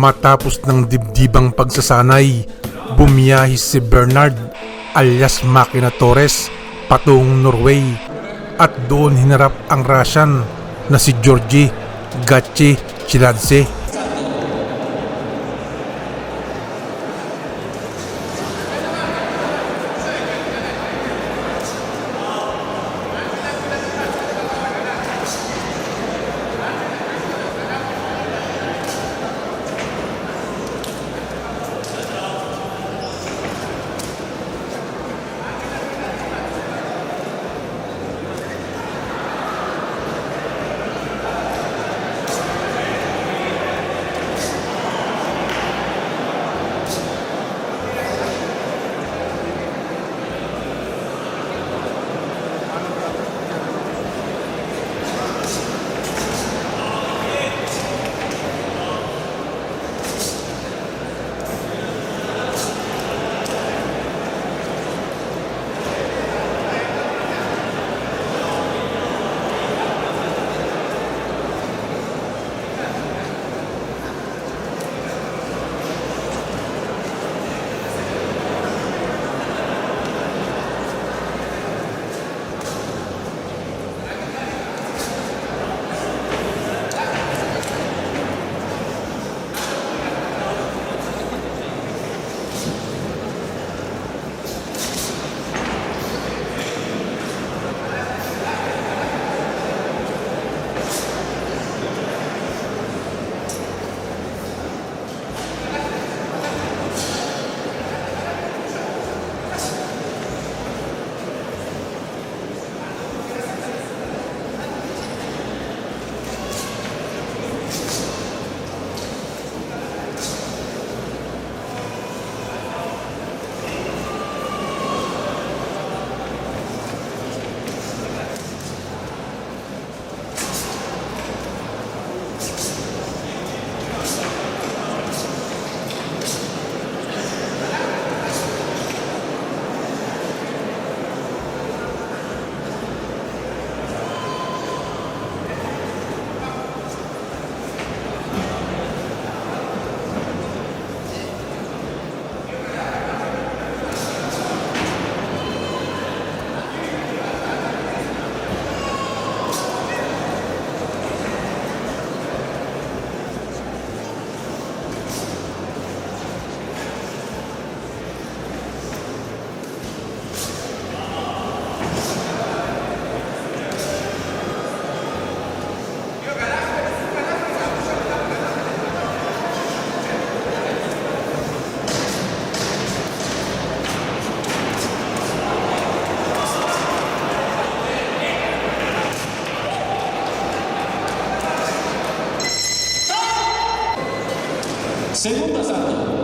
Matapos ng dibdibang pagsasanay, bumiyahis si Bernard alias Makina Torres patungong Norway at doon hinarap ang Russian na si Georgie Gachi Chiladze. Segunda, Satã.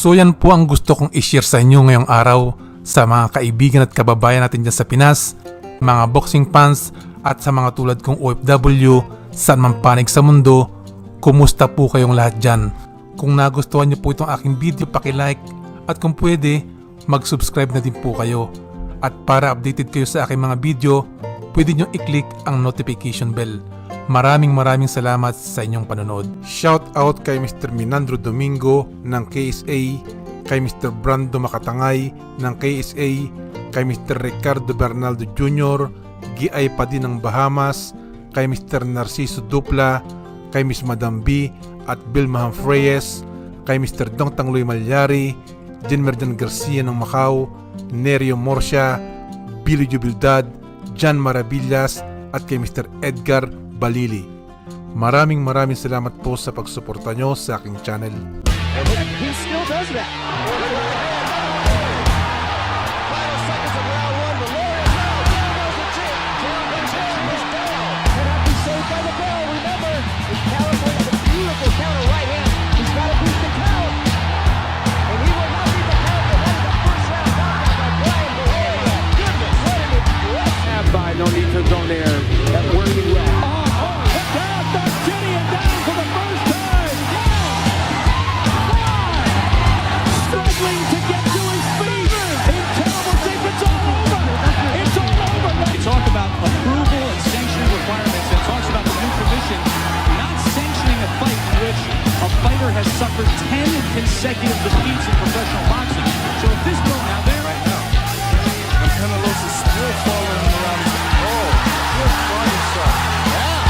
So yan po ang gusto kong i-share sa inyo ngayong araw sa mga kaibigan at kababayan natin dyan sa Pinas, mga boxing fans at sa mga tulad kong OFW saan man panig sa mundo, kumusta po kayong lahat dyan? Kung nagustuhan niyo po itong aking video, like at kung pwede, mag-subscribe na din po kayo. At para updated kayo sa aking mga video, pwede nyo i-click ang notification bell. Maraming maraming salamat sa inyong panonood. Shout out kay Mr. Minandro Domingo ng KSA, kay Mr. Brando Makatangay ng KSA, kay Mr. Ricardo Bernaldo Jr., GI pa din ng Bahamas, kay Mr. Narciso Dupla, kay Miss Madam B at Bill Maham Reyes, kay Mr. Dong Tangloy Malyari, Jen Merdan Garcia ng Macau, Nerio Morsia, Billy Jubildad, Jan Maravillas at kay Mr. Edgar Balili. Maraming maraming salamat po sa pagsuporta nyo sa aking channel. He still does that. Consecutive defeats in professional boxing. So if this bill now there right now, Canelo is still following him around. Oh, good body shot. Yeah,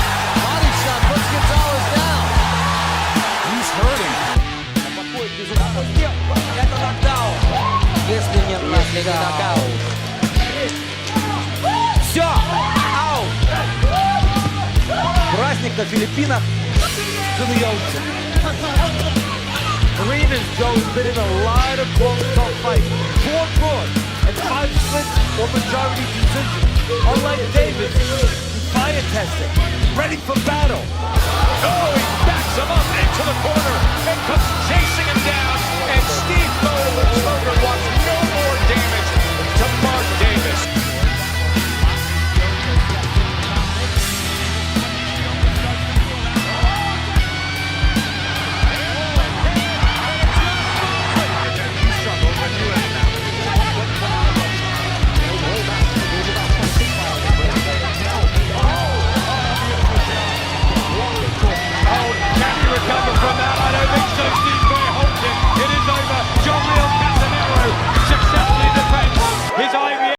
body shot puts Gonzalez down. He's hurting. Это нокдаун. Если не нокаут. Все, аут. Праздник на Филиппинах. Зануелся. Arenas Joe's been in a lot of close tough fights, four draws and five splits or majority decisions. Unlike Davis, he's fire tested, ready for battle. Oh, he backs him up into the corner and comes chasing him down, and Steve Bowe looks